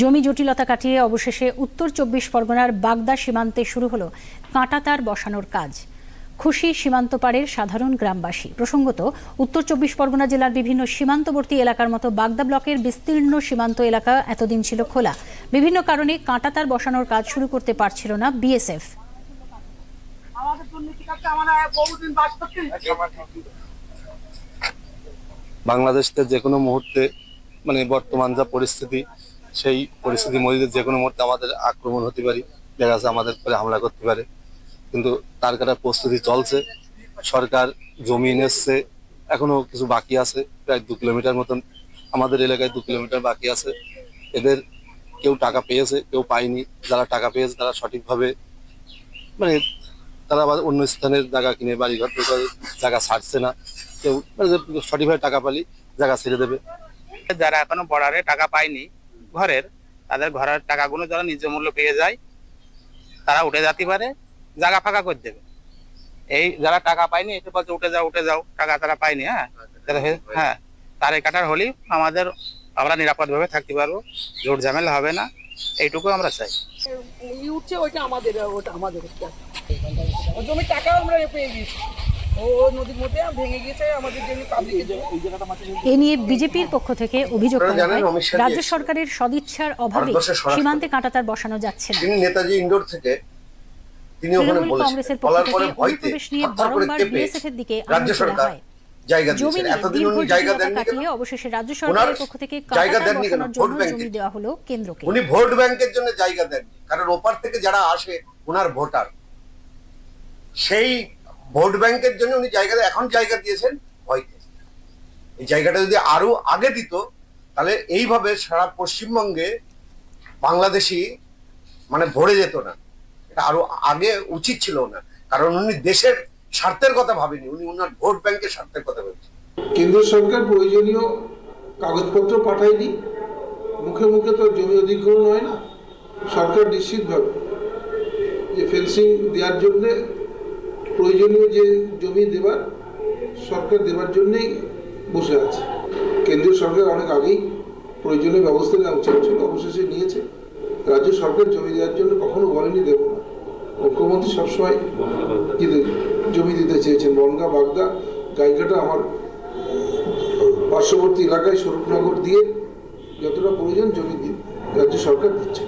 জমি জটিলতা কাটিয়ে অবশেষে উত্তর চব্বিশ পরগনার বাগদা সীমান্তে শুরু হলো কাঁটাতার বসানোর কাজ। খুশি সীমান্ত পাড়ের সাধারণ গ্রামবাসী। প্রসঙ্গত, উত্তর চব্বিশ পরগনা জেলার বিভিন্ন সীমান্তবর্তী এলাকার মতো বাগদা ব্লকের বিস্তীর্ণ সীমান্ত এলাকা এতদিন ছিল খোলা। বিভিন্ন কারণে কাঁটাতার বসানোর কাজ শুরু করতে পারছিল না বিএসএফ। বাংলাদেশকে যে কোনো মুহূর্তে মানে বর্তমান যা পরিস্থিতি সেই পরিস্থিতির মধ্যে যে কোনো মুহূর্তে আমাদের আক্রমণ হতে পারে, দেখা যাচ্ছে আমাদের উপরে হামলা করতে পারে। কিন্তু তার কাটা প্রস্তুতি চলছে, সরকার জমি এসছে এখনও কিছু বাকি আছে, প্রায় দু কিলোমিটার মতন। আমাদের এলাকায় দু কিলোমিটার বাকি আছে। এদের কেউ টাকা পেয়েছে, কেউ পায়নি। যারা টাকা পেয়েছে, তারা সঠিকভাবে মানে তারা আবার অন্য স্থানের জায়গা কিনে, বাড়িঘর জায়গা ছাড়ছে না। কেউ মানে সঠিকভাবে টাকা পালি, জায়গা ছেড়ে দেবে। যারা এখনও বর্ডারে টাকা পায়নি ঘরের, তাদের ঘরের টাকাগুলো যারা নিজ মূল্য পেয়ে যায়, তারা উঠে যাতে পারে, জায়গা ফাঁকা করে দেবে। এই যারা টাকা পায়নি এসে বলছে উঠে যাও উঠে যাও, টাকা তারা পায়নি হ্যাঁ? হ্যাঁ তার কাটার হলেই আমাদের আমরা নিরাপদ ভাবে থাকতে পারব, জোর ঝামেলা হবে না, এইটুকু আমরা চাই। উঠছে ওইটা আমাদের, ওটা আমাদের। জমির টাকা আমরা পেয়ে গেছি। এ নিয়ে বিজেপির পক্ষ থেকে অভিযোগ করা হয় রাজ্য সরকারের সদিচ্ছার অভাবে সীমান্তে কাঁটাতার বসানো যাচ্ছে না। তিনি নেতাজি ইন্ডোর থেকে তিনি ওখানে তৃণমূল বলেছেন কংগ্রেসের পক্ষ বলার পরে থেকে ভয়তে অনুপ্রবেশ নিয়ে বারংবার বিএসএফ এর দিকে রাজ্য সরকার জায়গা দিয়েছেন এতদিন উনি জায়গা দেননি কেন? অবশেষে রাজ্য সরকারের পক্ষ থেকে জায়গা দেননি কেন? ভোট ব্যাংকে। দেওয়া হলো কেন্দ্রকে। উনি ভোট ব্যাংকের জন্য জায়গা দেননি। কারণ ওপার থেকে যারা আসে ওনার ভোটার। সেই ভোট ব্যাংকের জন্য উনি জায়গা এখন জায়গা দিয়েছেন ভয়তে এই জায়গাটা যদি আরও আগে দিত, তাহলে এইভাবে সারা পশ্চিমবঙ্গে বাংলাদেশি মানে ভরে যেত না। এটা আরও আগে উচিত ছিল না। কারণ উনি দেশের স্বার্থের কথা ভাবেনি উনি ওনার ভোট ব্যাংকের স্বার্থের কথা ভেবেছেন। কেন্দ্র সরকার প্রয়োজনীয় কাগজপত্র পাঠায়নি। মুখে মুখে তো জমি অধিগ্রহণ হয় না। সরকার নিশ্চিতভাবে যে ফেন্সিং দেওয়ার জন্যে প্রয়োজনীয় যে জমি দেবার, সরকার দেবার জন্যেই বসে আছে। কেন্দ্রীয় সরকার অনেক আগেই প্রয়োজনীয় ব্যবস্থা নেওয়া উচিত ছিল, অবশেষে নিয়েছে। রাজ্য সরকার জমি দেওয়ার জন্য কখনো বলেনি দেব না। মুখ্যমন্ত্রী সবসময় জমি দিতে চেয়েছেন। বনগা, বাগদা জায়গাটা আমার পার্শ্ববর্তী এলাকায় স্বরূপনগর দিয়ে যতটা প্রয়োজন জমি রাজ্য সরকার দিচ্ছে।